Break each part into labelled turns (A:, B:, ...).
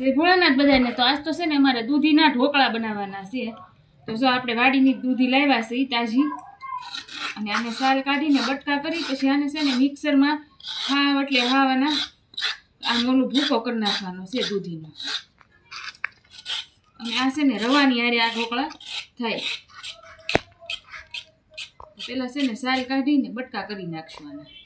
A: જય ભોળાનાથ બધાને તો આજ તો છે ને અમારે દૂધીના ઢોકળા બનાવવાના છે. તો જો આપણે વાડીની દૂધી લાવ્યા છે તાજી અને આને સાલ કાઢીને બટકા કરી, પછી આને છે ને મિક્સરમાં હાવ એટલે હાવાના આમ ઓલું ભૂકો કરી નાખવાનો છે દૂધીનો. અને આ છે ને રવાની હારે આ ઢોકળા થાય. પેલા છે ને સાલ કાઢીને બટકા કરી નાખશું આના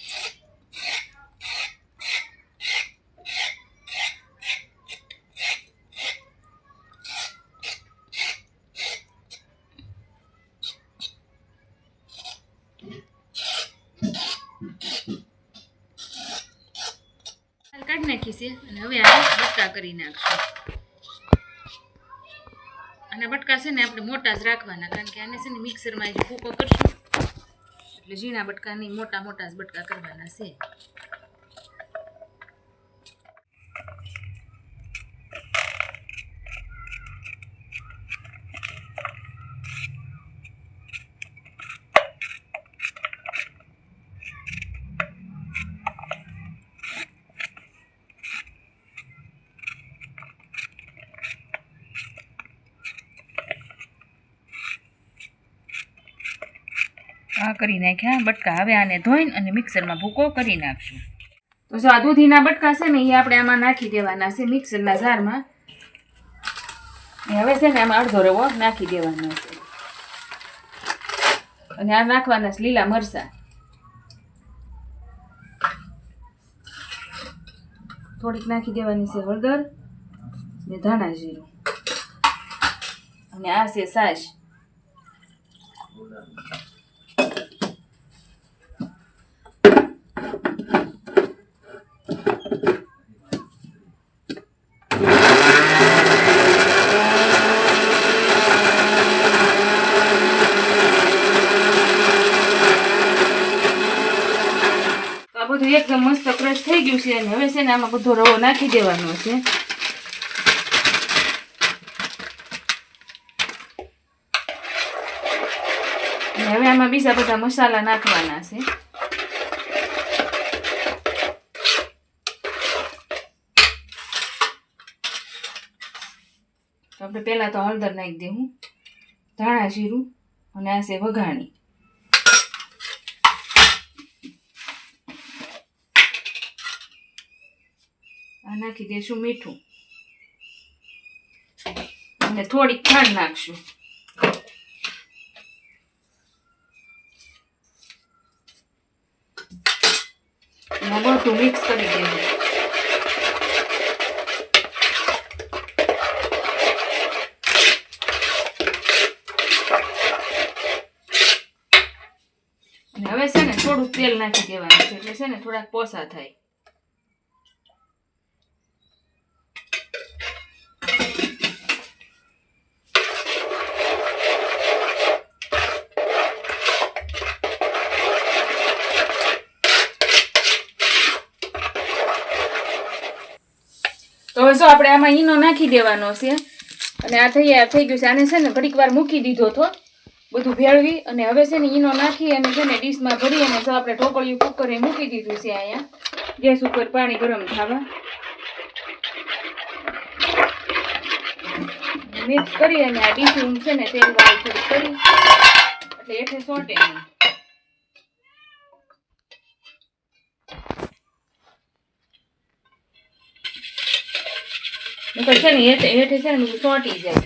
A: નાખી અને હવે આને બટકા કરી નાખશું. અને બટકા છે ને આપણે મોટા જ રાખવાના, કારણ કે આને છે ને મિક્સરમાં જ ભૂકો કરશું. એટલે ઝીણા બટકા નહીં મોટા મોટા જ બટકા કરવાના છે. આ કરી નાખ્યા, બટકા હવે આને ધોઈને અને મિક્સરમાં ભૂકો કરી નાખશું. તો જો આ દૂધીના બટકા છે ને, એ આપણે આમાં નાખી દેવાના છે મિક્સરના જારમાં. હવે છે ને, આમાં અડધો રવો નાખી દેવાનો છે. અને આ નાખવાના છે લીલા મરચાં. થોડીક નાખી દેવાની છે હળદર ને ધાણા જીરું. અને આ છે સાસ. એકદમ મસ્ત ક્રશ થઈ ગયું છે અને હવે છે ને આમાં બધો રવો નાખી દેવાનો છે. હવે આમાં બીજા બધા મસાલા નાખવાના છે. આપણે પહેલાં તો હળદર નાખી દેવું, ધાણા જીરું અને આ છે વઘાણી. નાખી દઈશું મીઠું. અને થોડીક ખાંડ નાખશું. બધું મિક્સ કરી દેવું હવે છે ને થોડું તેલ નાખી દેવાનું છે, એટલે છે ને થોડાક પોસા થાય. હવે જો આપણે આમાં ઈનો નાખી દેવાનો છે. અને આ થઈ આ થઈ ગયું છે. આને છે ને ઘડીક વાર મૂકી દીધો હતો બધું ભેળવી અને હવે છે ને ઈનો નાખી અને છે ને ડીશમાં ભરી અને જો આપણે ઢોકળિયું કુકરે મૂકી દીધું છે અહીંયા. ગેસ ઉપર પાણી ગરમ થવા. મિક્સ કરી અને આ ડીશ છે ને તેલ વાળી થોડી કરી. એટલે એઠે સોટે નહીં નકર છે ને હેઠે હેઠે છે ને બધું ચોંટી જાય.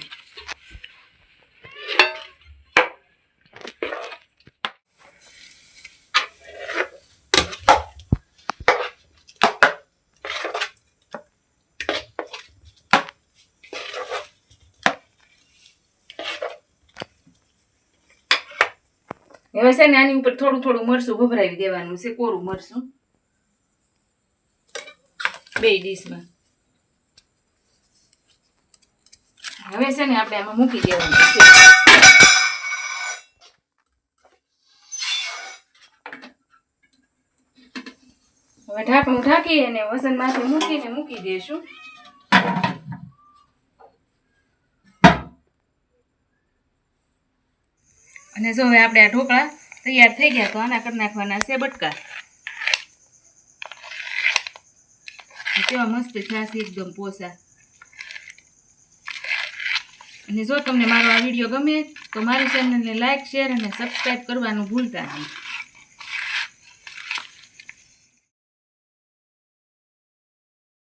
A: હવે છે ને આની ઉપર થોડું થોડું મરસું ભભરાવી દેવાનું છે, કોરું મરસું બે ડીશમાં. હવે છે ને આપણે આમાં મૂકી દેવાનું છે. હવે ઢાંકણું ઢાંકી અને વસન માથે મૂકીને મૂકી દેશું અને જો હવે આપણે આ ઢોકળા તૈયાર થઈ ગયા તો આના કરી નાખવાના છે બટકા. કેવા મસ્ત થયા છે એકદમ પોસા અને જો તમને મારો આ વીડિયો ગમે, તો મારી ચેનલને લાઇક શેર અને સબસ્ક્રાઈબ કરવાનું ભૂલતા નહીં.